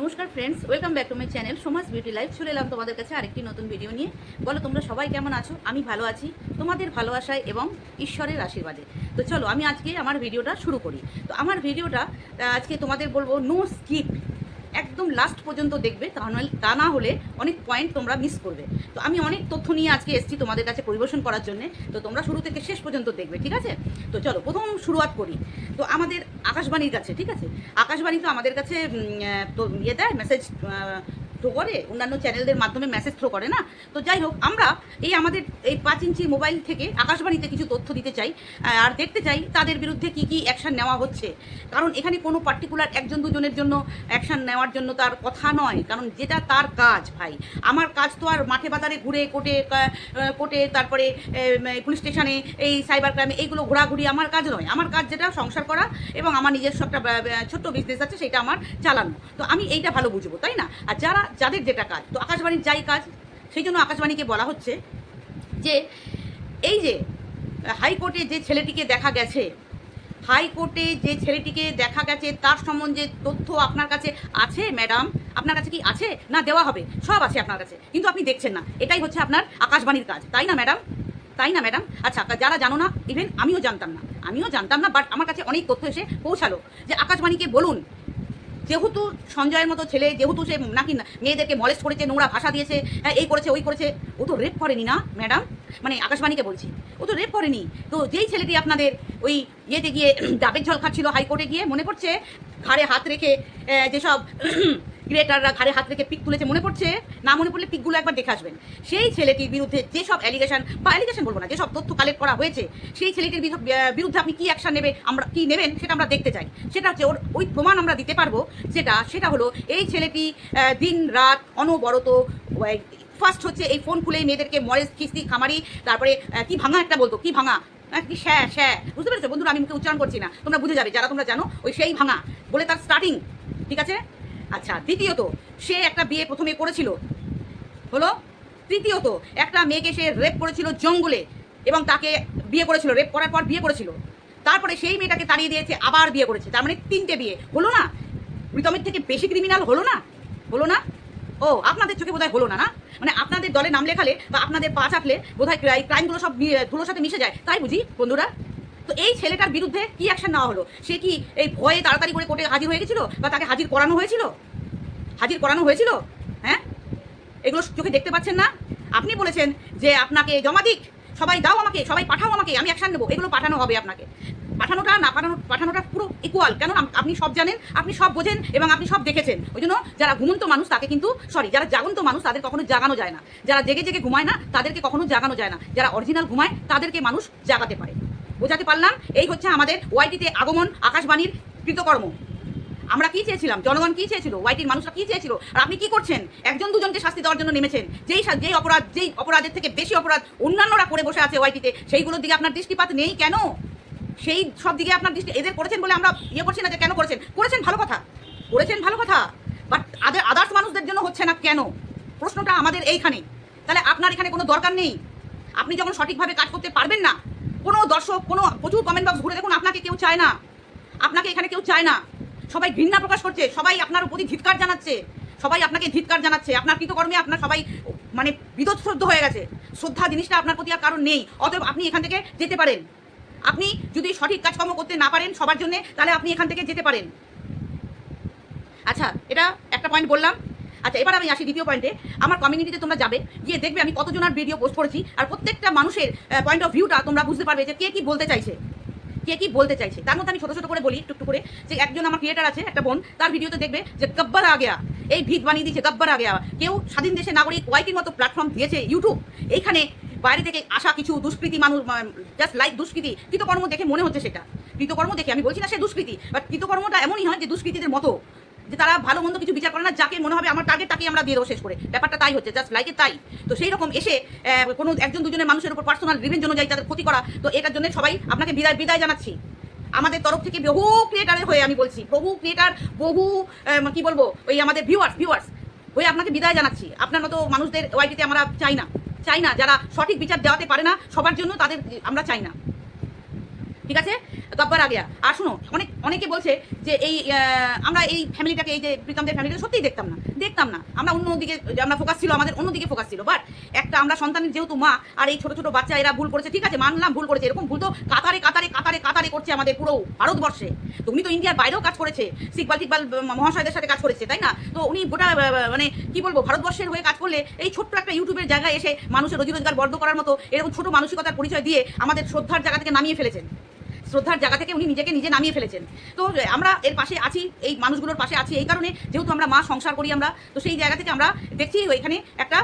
নমস্কার friends welcome back to my channel Samaj beauty life চলে এলাম তোমাদের কাছে আরেকটি নতুন ভিডিও নিয়ে। বলো, তোমরা সবাই কেমন আছো? আমি ভালো আছি। তোমাদের ভালোবাসায় এবং ঈশ্বরের আশীর্বাদে। তো চলো, আমি আজকে আমার ভিডিওটা শুরু করি। তো আমার ভিডিওটা আজকে তোমাদের বলব নো স্কিপ একদম লাস্ট পর্যন্ত দেখবে, তা নয় তা না হলে অনেক পয়েন্ট তোমরা মিস করবে। তো আমি অনেক তথ্য নিয়ে আজকে এসেছি তোমাদের কাছে পরিবেশন করার জন্য। তো তোমরা শুরু থেকে শেষ পর্যন্ত দেখবে, ঠিক আছে? তো চলো, প্রথম শুরুয়াত করি। তো আমাদের আকাশবাণীর কাছে ঠিক আছে? আকাশবাণী তো আমাদের কাছে তো ইয়ে দেয় মেসেজ থ্রো করে অন্যান্য চ্যানেলদের মাধ্যমে মেসেজ থ্রো করে না? তো যাই হোক আমরা এই আমাদের এই পাঁচ ইঞ্চি মোবাইল থেকে আকাশবাণীতে কিছু তথ্য দিতে চাই আর দেখতে চাই তাদের বিরুদ্ধে কি কি অ্যাকশন নেওয়া হচ্ছে। কারণ এখানে কোনো পার্টিকুলার একজন দুজনের জন্য অ্যাকশন নেওয়ার জন্য তার কথা নয় কারণ যেটা তার কাজ ভাই। আমার কাজ তো আর মাঠে বাজারে ঘুরে কোর্টে আহ, কোর্টে তারপরে পুলিশ স্টেশনে এই সাইবার ক্রাইমে এইগুলো ঘোরাঘুরি আমার কাজ নয়। আমার কাজ যেটা সংসার করা এবং আমার নিজস্ব একটা ছোট্ট বিজনেস আছে সেটা আমার চালানো। তো আমি এইটা ভালো বুঝব তাই না? আর যারা যাদের যেটা কাজ। তো আকাশবাণীর যাই কাজ, সেই জন্য আকাশবাণীকে বলা হচ্ছে যে, এই যে, হাইকোর্টে যে ছেলেটিকে দেখা গেছে, হাইকোর্টে যে ছেলেটিকে দেখা গেছে, তার সম্বন্ধে তথ্য আপনার কাছে আছে, ম্যাডাম? আপনার কাছে কি আছে? না, দেওয়া হবে। সব আছে আপনার কাছে। কিন্তু আপনি দেখছেন না। এটাই হচ্ছে আপনার আকাশবাণীর কাজ। তাই না, ম্যাডাম? তাই না, ম্যাডাম? আচ্ছা যারা জানো না ইভেন আমিও জানতাম না। আমিও জানতাম না বাট আমার কাছে অনেক তথ্য এসে পৌঁছালো যে, আকাশবাণীকে বলুন যেহেতু সঞ্জয়ের মতো ছেলে, যেহেতু সে নাকি মেয়েদেরকে মলেজ করেছে, নোংরা ভাষা দিয়েছে হ্যাঁ এই করেছে, ওই করেছে, ও তো রেপ করেনি না ম্যাডাম মানে আকাশবাণীকে বলছি। ও তো রেপ করেনি। তো যেই ছেলেটি আপনাদের ওই ইয়েতে গিয়ে ডাবের ঝল খাচ্ছিল হাইকোর্টে গিয়ে, মনে পড়ছে? ঘাড়ে হাত রেখে যেসব ক্রিয়েটাররা ঘাড়ে হাত রেখে পিক তুলেছে, মনে পড়ছে? না মনে পড়লে পিকগুলো একবার দেখে আসবেন। সেই ছেলেটির বিরুদ্ধে যেসব অ্যালিগেশন বা অ্যালিগেশন বলব না, যেসব তথ্য কালেক্ট করা হয়েছে, সেই ছেলেটির বিরুদ্ধে- আপনি কী অ্যাকশন নেবে আমরা কী নেবেন, সেটা আমরা দেখতে চাই। সেটা হচ্ছে ওর, ওই প্রমাণ আমরা দিতে পারব, যেটা, সেটা হলো এই ছেলেটি দিন রাত অনবরত ফার্স্ট হচ্ছে এই ফোন খুলেই মেয়েদেরকে মরেজ কিস্তি খামারি, তারপরে কি ভাঙা একটা বলতো, কি ভাঙা? কি শ্যাঁ শ্যাঁ বুঝতে পেরেছ? বন্ধুরা, আমি মুখে উচ্চারণ করছি না। তোমরা বুঝে যাবে, যারা তোমরা জানো, ওই সেই ভাঙা, বলে তার স্টার্টিং ঠিক আছে? আচ্ছা দ্বিতীয়ত, সে একটা বিয়ে প্রথমে করেছিল। হলো? তৃতীয়ত, একটা মেয়েকে সে রেপ করেছিল জঙ্গলে এবং তাকে বিয়ে করেছিল। রেপ করার পর বিয়ে করেছিল। তারপরে সেই মেয়েটাকে তাড়িয়ে দিয়েছে, আবার বিয়ে করেছে। তার মানে তিনটে বিয়ে। হলো না? প্রীতমের থেকে বেশি ক্রিমিনাল হলো না? হলো না? ও, আপনাদের চোখে বোধহয় হলো না না? মানে আপনাদের দলে নাম লেখালে বা আপনাদের পা চাটলে বোধহয় ক্রাইমগুলো সব ধুলোর সাথে মিশে যায়। তাই বুঝি, বন্ধুরা? তো এই ছেলেটার বিরুদ্ধে কি অ্যাকশন নেওয়া হলো? সে কি এই ভয়ে তাড়াতাড়ি করে কোর্টে হাজির হয়ে গেছিল? বা তাকে হাজির করানো হয়েছিল? হাজির করানো হয়েছিল? হ্যাঁ? এগুলো চোখে দেখতে পাচ্ছেন না? আপনি বলেছেন যে আপনাকে জমা দিক, সবাই দাও আমাকে, সবাই পাঠাও আমাকে, আমি অ্যাকশন নেব। এগুলো পাঠানো হবে আপনাকে। পাঠানোটা না পাঠানো, পাঠানোটা পুরো ইকুয়াল কেন আপনি সব জানেন, আপনি সব বোঝেন এবং আপনি সব দেখেছেন। ওই জন্য যারা ঘুমন্ত মানুষ, তাকে কিন্তু সরি যারা জাগন্ত মানুষ, তাদের কখনো জাগানো যায় না। যারা জেগে জেগে ঘুমায় না, তাদেরকে কখনো জাগানো যায় না। যারা অরিজিনাল ঘুমায়, তাদেরকে মানুষ জাগাতে পারে। বোঝাতে পারলাম, এই হচ্ছে আমাদের ওয়াইটিতে আগমন, আকাশবাণীর কৃতকর্ম। আমরা কি চেয়েছিলাম? জনগণ কি চেয়েছিল? ওয়াইটির মানুষরা কি চেয়েছিল? আর আপনি কি করছেন? একজন দুজনকে শাস্তি দেওয়ার জন্য নেমেছেন। যেই যেই অপরাধ, যেই অপরাধের থেকে বেশি অপরাধ অন্যান্যরা করে বসে আছে ওয়াইটিতে সেইগুলোর দিকে আপনার দৃষ্টিপাত নেই কেন? সেই সব দিকে আপনার দৃষ্টি এদের করেছেন বলে আমরা ইয়ে করছি না যে কেন করেছেন? করেছেন ভালো কথা। করেছেন ভালো কথা। বাট আদার আদার্স মানুষদের জন্য হচ্ছে না কেন? প্রশ্নটা আমাদের এইখানে তাহলে আপনার এখানে কোনো দরকার নেই? আপনি যখন সঠিকভাবে কাজ করতে পারবেন না কোনো দর্শক, কোনো প্রচুর কমেন্ট বক্স ঘুরে দেখুন, আপনাকে কেউ চায় না। আপনাকে এখানে কেউ চায় না। সবাই ঘৃণা প্রকাশ করছে, সবাই আপনার প্রতি ধিৎকার জানাচ্ছে, সবাই আপনাকে ধিৎকার জানাচ্ছে, আপনার কৃতকর্মে আপনার সবাই মানে বিদশ্রদ্ধ হয়ে গেছে। শ্রদ্ধা জিনিসটা আপনার প্রতি আর কারণ নেই, অতএব আপনি এখান থেকে যেতে পারেন। আপনি যদি সঠিক কাজকর্ম করতে না পারেন সবার জন্য, তাহলে আপনি এখান থেকে যেতে পারেন। আচ্ছা এটা একটা পয়েন্ট বললাম। আচ্ছা এবার আমি আসি দ্বিতীয় পয়েন্টে আমার কমিউনিটিতে তোমরা যাবে, গিয়ে দেখবে আমি কতজনের ভিডিও পোস্ট করেছি, আর প্রত্যেকটা মানুষের পয়েন্ট অফ ভিউটা তোমরা বুঝতে পারবে যে কে কি বলতে চাইছে। কে কি বলতে চাইছে। তার মধ্যে আমি ছোটো ছোটো করে বলি, একটু করে, যে একজন আমার ক্রিয়েটার আছে, একটা বোন, তার ভিডিওতে দেখবে যে গব্বর আ গেয়া। এই ভিত বানিয়ে দিয়েছে, গব্বর আ গেয়া। কেউ স্বাধীন দেশে নাগরিক ওয়াইটির মতো প্ল্যাটফর্ম দিয়েছে ইউটিউব এইখানে বাইরে থেকে আসা কিছু দুষ্কৃতি মানুষ জাস্ট লাইক দুষ্কৃতি, কৃতকর্ম দেখে মনে হচ্ছে সেটা। কৃতকর্ম দেখে, আমি বলছি না সে দুষ্কৃতি বাট কৃতকর্মটা এমনই হয় যে দুষ্কৃতীদের মতো। যে তারা ভালো মন্দ কিছু বিচার করে না, যাকে মনে হবে আমার টার্গেট তাকে আমরা দিয়ে দেবো শেষ করে। ব্যাপারটা তাই হচ্ছে জাস্ট লাইকে তাই। তো সেই রকম এসে কোনো একজন দুজনের মানুষের উপর পার্সোনাল রিভেঞ্জ অনুযায়ী তাদের ক্ষতি করা, তো এটার জন্য সবাই আপনাকে বিদায় বিদায় জানাচ্ছি। আমাদের তরফ থেকে বহু ক্রিয়েটারের হয়ে আমি বলছি, বহু ক্রিয়েটার বহু কি বলব, ওই আমাদের ভিউয়ার্স ভিউয়ার্স হয়ে আপনাকে বিদায় জানাচ্ছি। আপনার মতো মানুষদের ওয়াইটিতে আমরা চাই না চাই না। যারা সঠিক বিচার দেওয়াতে পারে না, সবার জন্য তাদের আমরা চাই না। ঠিক আছে? তব্বার আগে আর শুনো, অনেক, অনেকে বলছে যে এই আমরা এই ফ্যামিলিটাকে এই যে প্রীতমদের ফ্যামিলিটা সত্যিই দেখতাম না। দেখতাম না। আমরা অন্যদিকে আমরা ফোকাস ছিল, আমাদের অন্যদিকে ফোকাস ছিল। বাট একটা আমরা সন্তানের যেহেতু মা, আর এই ছোট ছোট বাচ্চা, এরা ভুল করেছে, ঠিক আছে? মানলাম ভুল করেছে। এরকম ভুল তো কাতারে কাতারে কাতারে কাতারে করছে আমাদের পুরো ভারতবর্ষে। তো উনি তো ইন্ডিয়ার বাইরেও কাজ করেছে। সিকবাল, টিকবাল মহাশয়দের সাথে কাজ করেছে, তাই না? তো উনি গোটা মানে কি বলব, ভারতবর্ষের হয়ে কাজ করলে এই ছোট্ট একটা ইউটিউবের জায়গায় এসে মানুষের রোজি রোজগার বর্ধ করার মতো এরকম ছোট মানসিকতার পরিচয় দিয়ে আমাদের শ্রদ্ধার জায়গা থেকে নামিয়ে ফেলেছেন। শ্রদ্ধার জায়গা থেকে উনি নিজেকে নিজে নামিয়ে ফেলেছেন। তো আমরা এর পাশে আছি, এই মানুষগুলোর পাশে আছি, এই কারণে যেহেতু আমরা মা সংসার করি আমরা, তো সেই জায়গা থেকে আমরা দেখছি এখানে একটা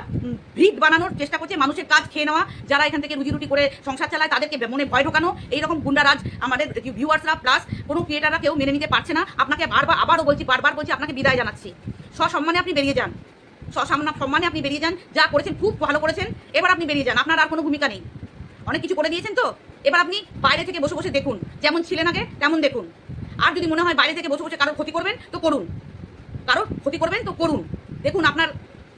ভিত বানানোর চেষ্টা করছে মানুষের কাজ খেয়ে নেওয়া, যারা এখান থেকে রুজি রুটি করে সংসার চালায় তাদেরকে মনে ভয় ঢোকানো, এইরকম গুন্ডারাজ আমাদের ভিউয়ার্সরা প্লাস কোনো ক্রিয়েটাররা কেউ মেনে নিতে পারছে না। আপনাকে বারবার, আবারও বলছি, বারবার বলছি, আপনাকে বিদায় জানাচ্ছি। সসম্মানে আপনি বেরিয়ে যান। সসামনা সম্মানে আপনি বেরিয়ে যান। যা করেছেন, খুব ভালো করেছেন। এবার আপনি বেরিয়ে যান। আপনার আর কোনো ভূমিকা নেই। অনেক কিছু করে দিয়েছেন তো? এবার আপনি বাইরে থেকে বসে বসে দেখুন। যেমন ছিলেন আগে, তেমন দেখুন। আর যদি মনে হয় বাইরে থেকে বসে বসে কারোর ক্ষতি করবেন, তো করুন। কারোর ক্ষতি করবেন, তো করুন। দেখুন আপনার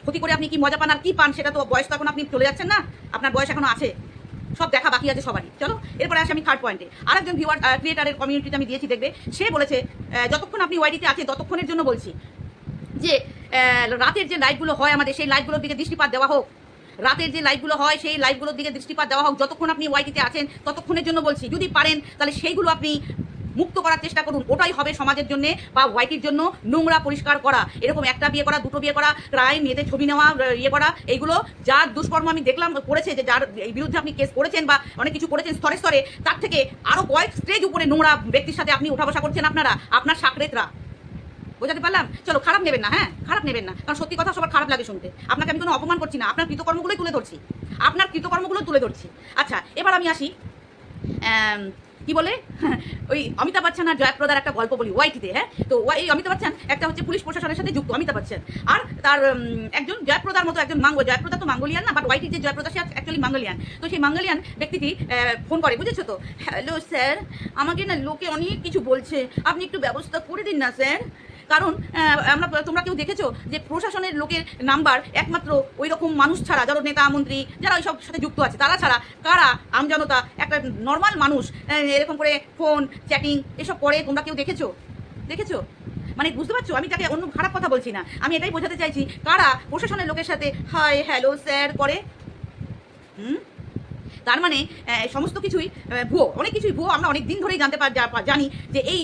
ক্ষতি করে আপনি কি মজা পান আর কি পান, সেটা তো বয়স তো এখন আপনি চলে যাচ্ছেন না? আপনার বয়স এখনও আছে। সব দেখা বাকি আছে সবারই। চলো, এরপরে আসি আমি থার্ড পয়েন্টে আরেকজন ভিউয়ার ক্রিয়েটারের কমিউনিটিতে আমি দিয়েছি, দেখবে? সে বলেছে যতক্ষণ আপনি ওয়াইডিতে আছেন, ততক্ষণের জন্য বলছি যে রাতের যে লাইটগুলো হয় আমাদের, সেই লাইটগুলোর দিকে দৃষ্টিপাত দেওয়া হোক। রাতের যে লাইটগুলো হয়, সেই লাইটগুলোর দিকে দৃষ্টিপাত দেওয়া হোক, যতক্ষণ আপনি ওয়াইটিতে আছেন, ততক্ষণের জন্য বলছি, যদি পারেন, তাহলে সেইগুলো আপনি মুক্ত করার চেষ্টা করুন। ওটাই হবে সমাজের জন্য বা ওয়াইটির জন্য নোংরা পরিষ্কার করা। এরকম একটা বিয়ে করা, দুটো বিয়ে করা ক্রাইম মেয়েদের ছবি নেওয়া ইয়ে করা, এইগুলো যার দুষ্কর্ম আমি দেখলাম, করেছে, যে যার এই বিরুদ্ধে আপনি কেস করেছেন বা অনেক কিছু করেছেন স্তরে স্তরে, তার থেকে আরও কয়েক স্টেজ উপরে নোংরা ব্যক্তির সাথে আপনি উঠা বসা করছেন আপনারা, আপনার সাকরেতরা। বোঝাতে পারলাম? চলো, খারাপ নেবেন না হ্যাঁ? খারাপ নেবেন না। কারণ সত্যি কথা সবার খারাপ লাগে শুনতে। আপনাকে আমি কোনো অপমান করছি না। আপনার কৃতকর্মগুলোই তুলে ধরছি। আপনার কৃতকর্মগুলো তুলে ধরছি। আচ্ছা এবার আমি আসি কি বলে? ওই অমিতাভ বচ্চন আর জয়াপ্রদার একটা গল্প বলি, ওয়াইটিতে হ্যাঁ? তো ওই অমিতাভ বচ্চন একটা হচ্ছে পুলিশ প্রশাসনের সাথে যুক্ত, অমিতাভ বচ্চন। আর তার একজন জয়প্রদার মতো একজন মাঙ্গো, জয়প্রদা তো মাঙ্গলিয়ান না বাট ওয়াইটির যে জয়প্রদা, সে অ্যাকচুয়ালি মাঙ্গলিয়ান। তো সেই মাঙ্গলিয়ান ব্যক্তিটি ফোন করে, বুঝেছ তো? হ্যালো, স্যার, আমাকে না লোকে অনেক কিছু বলছে। আপনি একটু ব্যবস্থা করে দিন না, স্যার। কারণ আমরা, তোমরা কেউ দেখেছ যে প্রশাসনের লোকের নাম্বার একমাত্র ওই রকম মানুষ ছাড়া, যারা নেতা, মন্ত্রী, যারা ওই সব সাথে যুক্ত আছে, তারা ছাড়া কারা আমজনতা, একটা নর্মাল মানুষ এরকম করে ফোন চ্যাটিং এসব করে, তোমরা কেউ দেখেছ? দেখেছ? মানে বুঝতে পারছ? আমি তাকে অন্য খারাপ কথা বলছি না। আমি এটাই বোঝাতে চাইছি, কারা প্রশাসনের লোকের সাথে হাই হ্যালো স্যার করে? হুম? তার মানে সমস্ত কিছুই ভুয়ো। অনেক কিছুই ভুয়ো। আমরা অনেক দিন ধরেই জানতে পার জানি যে এই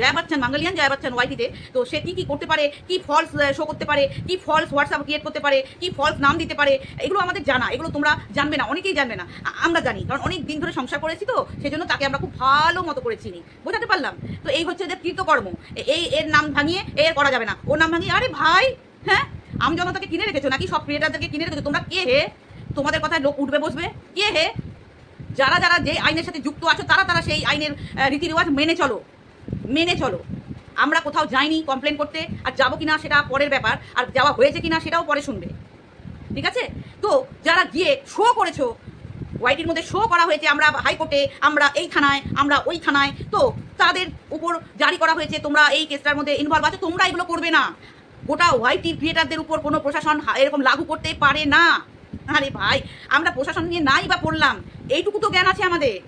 জয়া বচ্চন, মাঙ্গলিয়ান জয়া বচ্চন ওয়াইটিতে তো সে কী কী করতে পারে, কি ফলস শো করতে পারে, কি ফলস হোয়াটসঅ্যাপ ক্রিয়েট করতে পারে, কি ফলস নাম দিতে পারে, এগুলো আমাদের জানা, এগুলো তোমরা জানবে না, অনেকেই জানবে না। আমরা জানি, কারণ অনেক দিন ধরে সংসার করেছি তো, সেজন্য তাকে আমরা খুব ভালো মতো করে চিনি। বোঝাতে পারলাম? তো এই হচ্ছে যে কৃতকর্ম এই এর নাম ভাঙিয়ে এর করা যাবে না। ওর নাম ভাঙিয়ে, আরে ভাই হ্যাঁ? আমজনতাকে কিনে রেখেছো নাকি? সব ক্রিয়েটারদেরকে কিনে রেখেছো? তোমরা কে হে? তোমাদের কথায় লোক উঠবে বসবে। কে হে? যারা যারা যে আইনের সাথে যুক্ত আছো তারা তারা সেই আইনের আহ, রীতি রেওয়াজ মেনে চলো। মেনে চলো। আমরা কোথাও যাইনি কমপ্লেন করতে আর যাব কিনা সেটা পরের ব্যাপার আর যাওয়া হয়েছে কিনা সেটাও পরে শুনবে। ঠিক আছে? তো যারা গিয়ে শো করেছ ওয়াইটির মধ্যে শো করা হয়েছে আমরা হাইকোর্টে আমরা এই থানায় আমরা ওই থানায় তো তাদের উপর জারি করা হয়েছে তোমরা এই কেসটার মধ্যে ইনভলভ আছো তোমরা এগুলো করবে না। গোটা ওয়াইটির ক্রিয়েটারদের উপর কোনো প্রশাসন এরকম লাগু করতে পারে না। আরে ভাই, আমরা প্রশাসন নিয়ে নাই বা পড়লাম। এইটুকু তো জ্ঞান আছে আমাদের।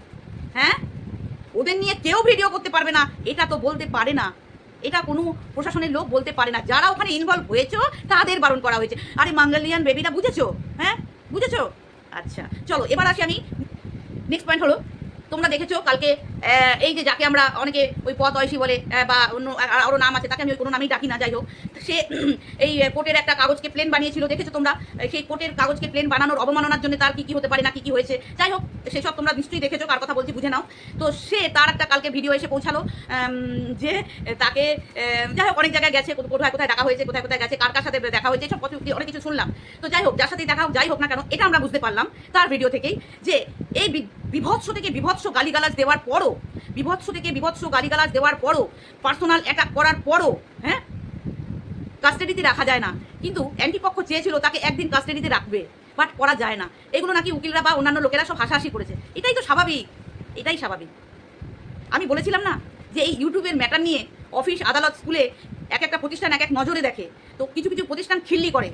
হ্যাঁ? ওদের নিয়ে কেউ ভিডিও করতে পারবে না। এটা তো বলতে পারে না। এটা কোনো প্রশাসনের লোক বলতে পারে না। যারা ওখানে ইনভলভ হয়েছে, তাদের বারণ করা হয়েছে। আরে মাঙ্গালিয়ান বেবিটা বুঝেছ? হ্যাঁ? বুঝেছ? আচ্ছা চলো, এবার আসি আমি। নেক্সট পয়েন্ট হলো, তোমরা দেখেছ, কালকে এই যে যাকে আমরা অনেকে ওই পথ ঐশী বলে বা অন্য আরও নাম আছে, তাকে আমি ওই কোনো নামেই ডাকি না, যাই হোক। সে এই কোর্টের একটা কাগজকে প্লেন বানিয়েছিল, দেখেছ তোমরা? সেই কোর্টের কাগজকে প্লেন বানানোর অবমাননার জন্য তার কি কী হতে পারে না, কী কী হয়েছে? যাই হোক, সেসব তোমরা নিশ্চয়ই দেখেছ, কার কথা বলছি বুঝে নাও। তো সে তার একটা কালকে ভিডিও এসে পৌঁছালো যে তাকে যাই হোক, অনেক জায়গায় গেছে কোথায় কোথায় দেখা হয়েছে, কোথায় কোথায় গেছে, কার কার সাথে দেখা হয়েছে সব কত অনেক কিছু শুনলাম। তো যাই হোক, যার সাথেই দেখা হোক, যাই হোক না কেন, এটা আমরা বুঝতে পারলাম তার ভিডিও থেকেই যে এই বিভৎস থেকে বিভৎস গালিগালাজ দেওয়ার পরও বিভৎস থেকে বিভৎস গালিগালাজ দেওয়ার পরও পার্সোনাল অ্যাটাক করার পরও হ্যাঁ? কাস্টাডিতে রাখা যায় না। কিন্তু অ্যান্টিপক্ষ চেয়েছিল তাকে একদিন কাস্টাডিতে রাখবে বাট করা যায় না। এগুলো নাকি উকিলরা বা অন্যান্য লোকেরা সব হাসাহাসি করেছে। এটাই তো স্বাভাবিক, এটাই স্বাভাবিক। আমি বলেছিলাম না যে এই ইউটিউবের ম্যাটার নিয়ে অফিস আদালত স্কুলে এক একটা প্রতিষ্ঠান এক এক নজরে দেখে। তো কিছু কিছু প্রতিষ্ঠান খিল্লি করে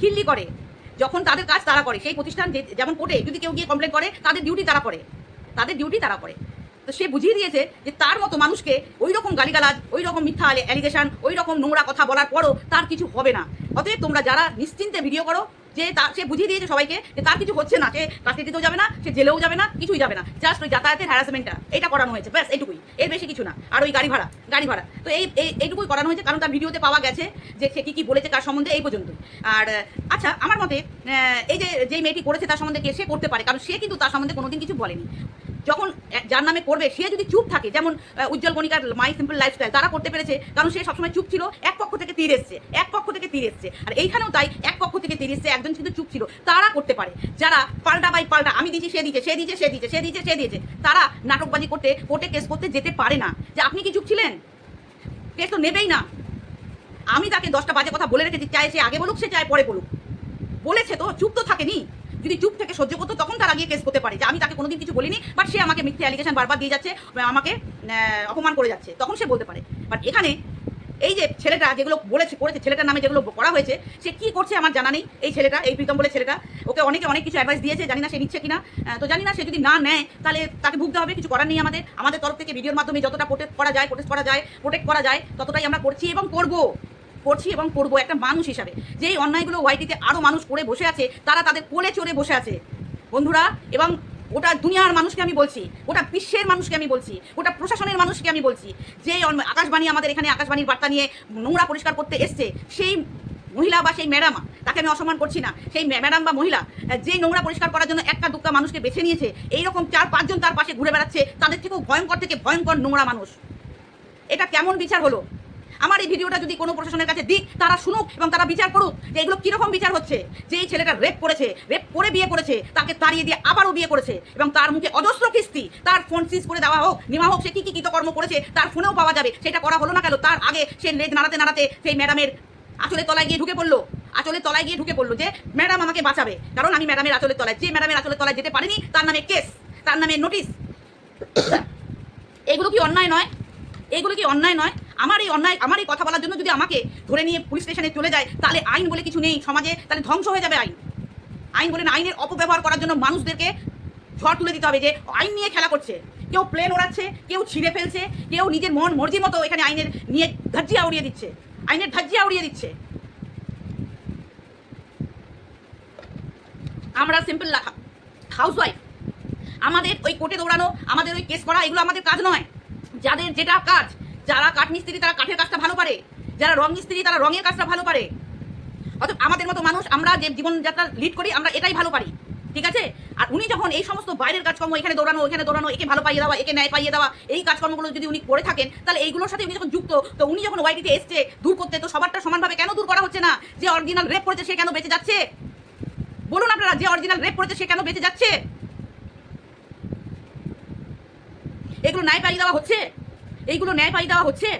খিল্লি করে। যখন তাদের কাজ তারা করে, সেই প্রতিষ্ঠান যেমন কোর্টে যদি কেউ গিয়ে কমপ্লেন করে, তাদের ডিউটি তারা করে। তাদের ডিউটি তারা করে। তো সে বুঝিয়ে দিয়েছে যে তার মতো মানুষকে ওই রকম গালিগালাজ ওই রকম মিথ্যা অ্যালিগেশন ওই রকম নোংরা কথা বলার পরও তার কিছু হবে না। অতএব তোমরা যারা নিশ্চিন্তে ভিডিও করো, যে তা, সে বুঝিয়ে দিয়েছে সবাইকে যে তার কিছু হচ্ছে না, সে কাস্টডিতেও যাবে না, সে জেলেও যাবে না, কিছুই যাবে না। জাস্ট ওই যাতায়াতের হ্যারাসমেন্টটা এটা করানো হয়েছে, ব্যাস, এইটুকুই। এর বেশি কিছু না। আর ওই গাড়ি ভাড়া গাড়ি ভাড়া। তো এই, এই- এইটুকুই করানো হয়েছে, কারণ তার ভিডিওতে পাওয়া গেছে যে সে কী কী বলেছে কার সম্বন্ধে এই পর্যন্ত। আর আচ্ছা আমার মতে এই যে, যেই মেয়েটি করেছে তার সম্বন্ধে কে, সে করতে পারে, কারণ সে কিন্তু তার সম্বন্ধে কোনোদিন কিছু বলেনি। যখন যার নামে করবে, সে যদি চুপ থাকে, যেমন উজ্জ্বল কণিকার মাই সিম্পল লাইফস্টাইল তারা করতে পেরেছে, কারণ সে সবসময় চুপ ছিল, এক পক্ষ থেকে তীর এসছে, এক পক্ষ থেকে তীর এসছে, আর এইখানেও তাই, এক পক্ষ থেকে তীর এসছে, একজন কিন্তু চুপ ছিল, তারা করতে পারে। যারা পাল্টা বাই পাল্টা, আমি দিচ্ছি সে দিচ্ছে সে দিচ্ছে সে দিচ্ছে সে দিচ্ছে সে দিয়েছে, তারা নাটকবাজি করতে, কোর্টে কেস করতে যেতে পারে না। যে আপনি কি চুপ ছিলেন? কেস তো নেবেই না। আমি তাকে দশটা বাজে কথা বলে রেখেছি চাই সে আগে বলুক, সে চায় পরে বলুক। বলেছে তো, চুপ তো থাকেনি। যদি চুপ থেকে সহ্য করতো, তখন তার আগে কেস করতে পারে যে আমি তাকে কোনোদিন কিছু বলিনি বাট সে আমাকে মিথ্যে অ্যালিগেশন বারবার দিয়ে যাচ্ছে, আমাকে অপমান করে যাচ্ছে, তখন সে বলতে পারে। বাট এখানে এই যে ছেলেটা যেগুলো বলেছে, করেছে, ছেলেটার নামে যেগুলো করা হয়েছে, সে কি করছে আমার জানা নেই, এই ছেলেটা, এই প্রীতম বলে ছেলেটা, ওকে অনেকে অনেক কিছু অ্যাডভাইস দিয়েছে, জানি না সে নিচ্ছে কিনা। তো জানি না সে যদি না নেয়, তাহলে তাকে ভুগতে হবে, কিছু করার নেই আমাদের। আমাদের তরফ থেকে ভিডিওর মাধ্যমে যতটা প্রোটেক্ট করা যায় প্রোটেক্ট করা যায় প্রোটেক্ট করা যায়, ততটাই আমরা করছি এবং করব। করছি এবং করব একটা মানুষ হিসাবে। যেই অন্যায়গুলো ওয়াইটিতে আরও মানুষ করে বসে আছে, তারা তাদের কোলে চড়ে বসে আছে। বন্ধুরা, এবং ওটা দুনিয়ার মানুষকে আমি বলছি ওটা বিশ্বের মানুষকে আমি বলছি ওটা প্রশাসনের মানুষকে আমি বলছি যে আকাশবাণী আমাদের এখানে আকাশবাণীর বার্তা নিয়ে নোংরা পরিষ্কার করতে এসছে, সেই মহিলা বা সেই ম্যাডাম, তাকে আমি অসম্মান করছি না, সেই ম্যাডাম বা মহিলা যে নোংরা পরিষ্কার করার জন্য একটা দুক্কা মানুষকে বেছে নিয়েছে, এইরকম চার পাঁচজন তার পাশে ঘুরে বেড়াচ্ছে, তাদের থেকেও ভয়ঙ্কর থেকে ভয়ঙ্কর নোংরা মানুষ। এটা কেমন বিচার হলো? আমার এই ভিডিওটা যদি কোনো প্রশাসনের কাছে দিক তারা শুনুক এবং তারা বিচার করুক যে এগুলো কীরকম বিচার হচ্ছে। যে এই ছেলেটা রেপ করেছে রেপ করে বিয়ে করেছে, তাকে তাড়িয়ে দিয়ে আবারও বিয়ে করেছে এবং তার মুখে অজস্র কিস্তি, তার ফোন সিজ করে দেওয়া হোক, নেওয়া হোক, সে কী কী কৃতকর্ম করেছে, তার ফোনেও পাওয়া যাবে। সেটা করা হলো না কেন? তার আগে সে লেজ নাড়াতে নাড়াতে সেই ম্যাডামের আঁচলের তলায় গিয়ে ঢুকে পড়ল। আঁচলের তলায় গিয়ে ঢুকে পড়ল যে ম্যাডাম আমাকে বাঁচাবে। কারণ আমি ম্যাডামের আঁচলের তলায় যে ম্যাডামের আঁচলের তলায় যেতে পারিনি, তার নামে কেস তার নামে নোটিশ এগুলো কি অন্যায় নয়? এগুলো কি অন্যায় নয়? আমার এই অন্যায়, আমার এই কথা বলার জন্য যদি আমাকে ধরে নিয়ে পুলিশ স্টেশনে চলে যায়, তাহলে আইন বলে কিছু নেই সমাজে, তাহলে ধ্বংস হয়ে যাবে আইন। আইন বলে আইনের অপব্যবহার করার জন্য মানুষদেরকে ঝড় তুলে দিতে হবে যে আইন নিয়ে খেলা করছে। কেউ প্লেন ওড়াচ্ছে, কেউ ছিঁড়ে ফেলছে, কেউ নিজের মন, মর্জি মতো এখানে আইনের নিয়ে ধাজ্জিয়া উড়িয়ে দিচ্ছে। আইনের ধাজ্জিয়া উড়িয়ে দিচ্ছে। আমরা সিম্পল হাউসওয়াইফ আমাদের ওই কোর্টে দৌড়ানো, আমাদের ওই কেস করা, এগুলো আমাদের কাজ নয়। যাদের যেটা কাজ যারা কাঠ মিস্ত্রি, তারা কাঠের কাজটা ভালো পারে। যারা রং মিস্ত্রি, তারা রঙের কাজটা ভালো পারে। অর্থাৎ আমাদের মতো মানুষ, আমরা যে জীবনযাত্রা লিড করি, আমরা এটাই ভালো পারি। ঠিক আছে? আর উনি যখন এই সমস্ত বাইরের কাজকর্ম, এখানে দৌড়ানো এখানে দৌড়ানো, একে ভালো পাইয়ে দেওয়া, একে ন্যায় পাইয়ে দেওয়া, এই কাজকর্মগুলো যদি উনি করে থাকেন, তাহলে এইগুলোর সাথে উনি যখন যুক্ত, তো উনি যখন ওয়াইটিতে এসছে, দূর করতে, তো সবারটা সমানভাবে কেন দূর করা হচ্ছে না? যে অরিজিনাল রেপ করেছে, সে কেন বেঁচে যাচ্ছে? বলুন আপনারা, যে অরিজিনাল রেপ করেছে, সে কেন বেঁচে যাচ্ছে? এগুলো ন্যায় পাইয়ে দেওয়া হচ্ছে? এইগুলো ন্যায় পাইয়ে দেওয়া হচ্ছে?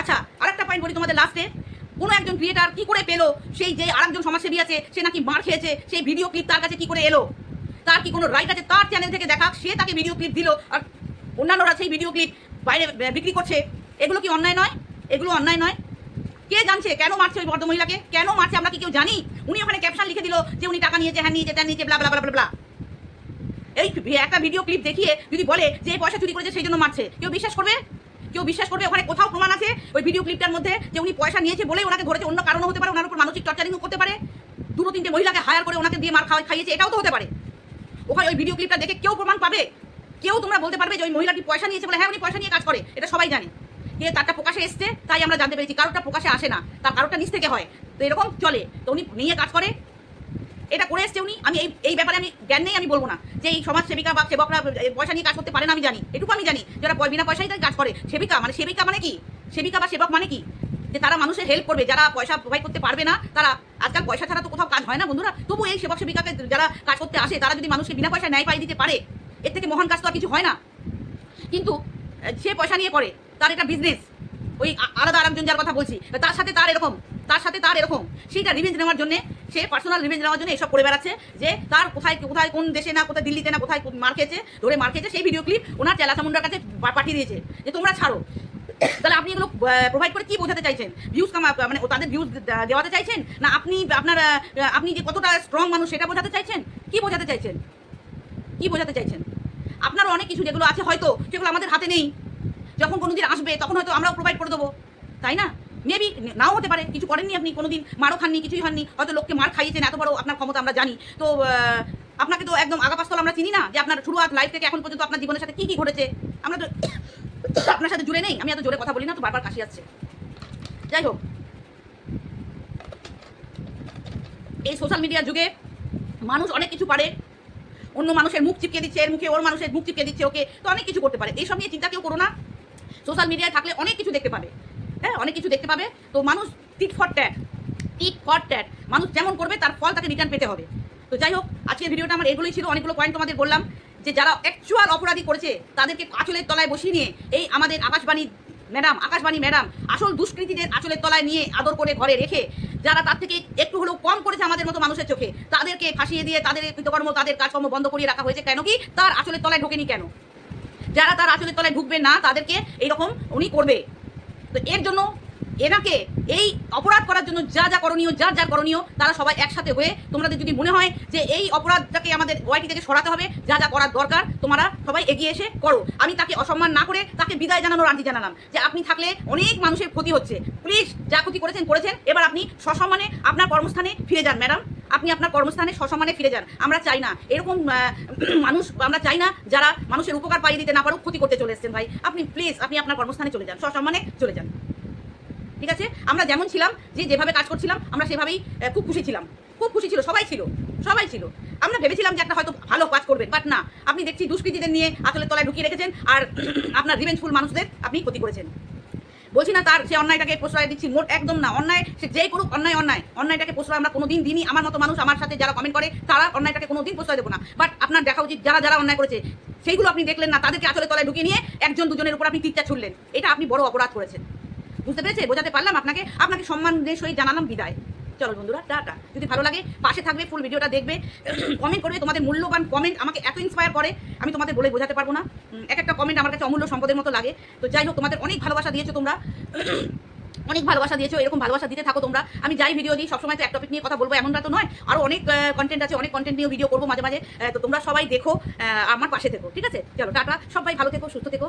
আচ্ছা আরেকটা পয়েন্ট বলি তোমাদের লাস্টে কোনো একজন ক্রিয়েটার কি করে পেল? সেই যে আরেকজন সমাজসেবী আছে, সে নাকি মার খেয়েছে সেই ভিডিও ক্লিপ তার কাছে কি করে এলো? তার কি কোনো রাইট আছে? তার চ্যানেল থেকে দেখাক সে তাকে ভিডিও ক্লিপ দিল, আর অন্যান্যরা সেই ভিডিও ক্লিপ বাইরে বিক্রি করছে। এগুলো কি অন্যায় নয়? এগুলো অন্যায় নয়? কে জানছে? কেন মারছে ওই ভদ্র মহিলাকে কেন মারছে? আমরা কি কেউ জানি? উনি ওখানে ক্যাপশন লিখে দিল যে উনি টাকা নিয়েছে হ্যাঁ নিয়েছে, ত্যান নিয়েছে ব্লা ব্লা ব্লা ব্লা এই একটা ভিডিও ক্লিপ দেখিয়ে যদি বলে যে পয়সা চুরি করেছে সেই জন্য মারছে, কেউ বিশ্বাস করবে? কেউ বিশ্বাস করবে? ওখানে কোথাও প্রমাণ আছে ওই ভিডিও ক্লিপটার মধ্যে যে উনি পয়সা নিয়েছে বলে ওনাকে ধরেছে অন্য কারণও হতে পারে, ওনার উপর মানসিক টর্চারিংও করতে পারে। দুটো তিনটে মহিলাকে হায়ার করে ওনাকে দিয়ে মার খাওয়া খাইয়েছে, এটাও তো হতে পারে। ওখানে ওই ভিডিও ক্লিপটা দেখে কেউ প্রমাণ পাবে? কেউ তোমরা বলতে পারবে যে ওই মহিলাটি পয়সা নিয়েছে বলে হ্যাঁ উনি পয়সা নিয়ে কাজ করে, এটা সবাই জানে। কে তারটা প্রকাশে এসছে, তাই আমরা জানতে পেরেছি, কারোরটা প্রকাশে আসে না, তার কারোরটা নিচ থেকে হয়। তো এরকম চলে, তো উনি নিয়ে কাজ করে এটা করে এসছে উনি, আমি এই এই ব্যাপারে আমি জ্ঞান নেই, আমি বলব না। যে এই সমাজ সেবিকা বা সেবকরা পয়সা নিয়ে কাজ করতে পারে না, আমি জানি। এটুকু আমি জানি যারা বিনা পয়সায় তাই কাজ করে। সেবিকা মানে সেবিকা মানে কি? সেবিকা বা সেবক মানে কি? যে তারা মানুষের হেল্প করবে, যারা পয়সা প্রোভাইড করতে পারবে না, তারা আজকাল পয়সা ছাড়া তো কোথাও কাজ হয় না, বন্ধুরা। তবু এই সেবক সেবিকাকে যারা কাজ করতে আসে, তারা যদি মানুষকে বিনা পয়সায় ন্যায় পাই দিতে পারে, এর থেকে মহান কাজ তো আর কিছু হয় না। কিন্তু সে পয়সা নিয়ে করে, তার এটা বিজনেস ওই আলাদা আরেকজন যার কথা বলছি, তার সাথে তার এরকম তার সাথে তার এরকম। সেইটা রিভেঞ্জ নেওয়ার জন্য, সে পার্সোনাল রিভেঞ্জ নেওয়ার জন্য এসব করে বেড়াচ্ছে যে তার কোথায় কোথায় কোন দেশে না, কোথায় দিল্লিতে না, কোথায় কোন মার খেয়েছে, ধরে মার খেয়েছে, সেই ভিডিও ক্লিপ ওনার চেলাচামুন্ডার কাছে পাঠিয়ে দিয়েছে যে তোমরা ছাড়ো। তাহলে আপনি এগুলো প্রোভাইড করে কি বোঝাতে চাইছেন? ভিউজ কামা মানে তাদের ভিউজ দেওয়াতে চাইছেন? না আপনি আপনার আপনি যে কতটা স্ট্রং মানুষ সেটা বোঝাতে চাইছেন? কি বোঝাতে চাইছেন? কি বোঝাতে চাইছেন? আপনারও অনেক কিছু যেগুলো আছে হয়তো, সেগুলো আমাদের হাতে নেই। যখন কোনোদিন আসবে, তখন হয়তো আমরাও প্রোভাইড করে দেবো। তাই না? মেবি নাও হতে পারে, কিছু করেননি আপনি, কোনোদিন মারও খাননি, কিছুই খাননি হয়তো লোককে মার খাইয়েছেন, এত বড় আপনার ক্ষমতা আমরা জানি। তো আপনাকে তো একদম আগাপাস্তল আমরা চিনি না, যে আপনার শুরুয়াত লাইফ থেকে এখন পর্যন্ত আপনার জীবনের সাথে কী কী ঘটেছে। আমরা তো আপনার সাথে জুড়ে নেই, আমি এত জোরে কথা বলি না, তো বারবার কাশি আসছে। যাই হোক। এই সোশ্যাল মিডিয়ার যুগে মানুষ অনেক কিছু পারে, অন্য মানুষের মুখ চিপকে দিচ্ছে, এর মুখে ওর মানুষের মুখ চিপকে দিচ্ছে, ওকে, তো অনেক কিছু করতে পারে। এইসব নিয়ে চিন্তা কেউ করো না। সোশ্যাল মিডিয়ায় থাকলে অনেক কিছু দেখতে পাবে। হ্যাঁ অনেক কিছু দেখতে পাবে। তো মানুষ tit for tat tit for tat. মানুষ যেমন করবে, তার ফল তাকে রিটার্ন পেতে হবে। তো যাই হোক, আজকের ভিডিওটা আমার এগুলোই ছিল। অনেকগুলো পয়েন্ট তোমাদের বললাম যে যারা অ্যাকচুয়াল অপরাধী করেছে, তাদেরকে আঁচলের তলায় বসিয়ে নিয়ে এই আমাদের আকাশবাণী ম্যাডাম আকাশবাণী ম্যাডাম, আসল দুষ্কৃতীদের আঁচলের তলায় নিয়ে আদর করে ঘরে রেখে, যারা তার থেকে একটু হলেও কম করেছে আমাদের মতো মানুষের চোখে, তাদেরকে ফাঁসিয়ে দিয়ে, তাদের কৃতকর্ম, তাদের কাজকর্ম বন্ধ করিয়ে রাখা হয়েছে কেন কি? তার আঁচলের তলায় ঢোকেনি কেন? যারা তার আঁচলের তলায় ঢুকবে না, তাদেরকে এইরকম উনি করবে। তো এর জন্য এনাকে এই অপরাধ করার জন্য যা যা করণীয় যার যা করণীয়, তারা সবাই একসাথে হয়ে তোমাদের যদি মনে হয় যে এই অপরাধটাকে আমাদের ওয়াইটি থেকে সরাতে হবে, যা যা করার দরকার, তোমরা সবাই এগিয়ে এসে করো। আমি তাকে অসম্মান না করে তাকে বিদায় জানানোর আর্জি জানালাম যে আপনি থাকলে অনেক মানুষের ক্ষতি হচ্ছে। প্লিজ যা ক্ষতি করেছেন করেছেন। এবার আপনি সসম্মানে আপনার কর্মস্থানে ফিরে যান ম্যাডাম আপনি আপনার কর্মস্থানে সসম্মানে ফিরে যান। আমরা চাই না এরকম মানুষ, আমরা চাই না যারা মানুষের উপকার পাইয়ে দিতে না পারুক, ক্ষতি করতে চলে এসেছেন, ভাই। আপনি প্লিজ আপনি আপনার কর্মস্থানে চলে যান, সসম্মানে চলে যান। ঠিক আছে? আমরা যেমন ছিলাম, যে যেভাবে কাজ করছিলাম, আমরা সেভাবেই খুব খুশি ছিলাম। খুব খুশি ছিল, সবাই ছিল সবাই ছিল। আমরা ভেবেছিলাম যে একটা হয়তো ভালো কাজ করবেন বাট না। আপনি দেখছি দুষ্কৃতীদের নিয়ে আসলে তলায় ঢুকিয়ে রেখেছেন, আর আপনার রিভেঞ্জফুল মানুষদের আপনি ক্ষতি করেছেন। বলছি না তার সে অন্যায়টাকে প্রশ্রয় দিচ্ছি, মোট একদম না। অন্যায়, সে যেই করুক, অন্যায় অন্যায়। অন্যায়টাকে প্রশ্রয় আমরা কোনোদিন দিনই আমার মতো মানুষ, আমার সাথে যারা কমেন্ট করে, তারা অন্যায়টাকে কোনোদিন প্রশ্রয় দেবো না। বাট আপনার দেখা উচিত যারা যারা অন্যায় করেছে, সেইগুলো আপনি দেখলেন না। তাদেরকে আসলে তলায় ঢুকিয়ে নিয়ে একজন দুজনের উপর আপনি তীরটা ছুড়লেন। এটা আপনি বড় অপরাধ করেছেন। বুঝতে পেরেছে? বোঝাতে পারলাম আপনাকে? আপনাকে সম্মান সম্মানের সহিত জানালাম বিদায়। চলো বন্ধুরা, টাটা। যদি ভালো লাগে, পাশে থাকবে ফুল ভিডিওটা দেখবে। কমেন্ট করবে, তোমাদের মূল্যবান কমেন্ট আমাকে এত ইন্সপায়ার করে, আমি তোমাদের বলে বোঝাতে পারব না। এক একটা কমেন্ট আমার কাছে অমূল্য সম্পদের মতো লাগে। তো যাই হোক, তোমাদের অনেক ভালোবাসা দিয়েছ তোমরা। অনেক ভালোবাসা দিয়েছ, এরকম ভালোবাসা দিতে থাকো তোমরা। আমি যাই ভিডিও দিই, সবসময় তো এক টপিক নিয়ে কথা বলব এমনটা তো নয়। আরও অনেক কন্টেন্ট আছে, অনেক কন্টেন্ট নিয়ে ভিডিও করব মাঝে মাঝে। তো তোমরা সবাই দেখো আমার পাশে থেকো, ঠিক আছে? চলো, টাটা। সবাই ভালো থেকো, সুস্থ থেকো।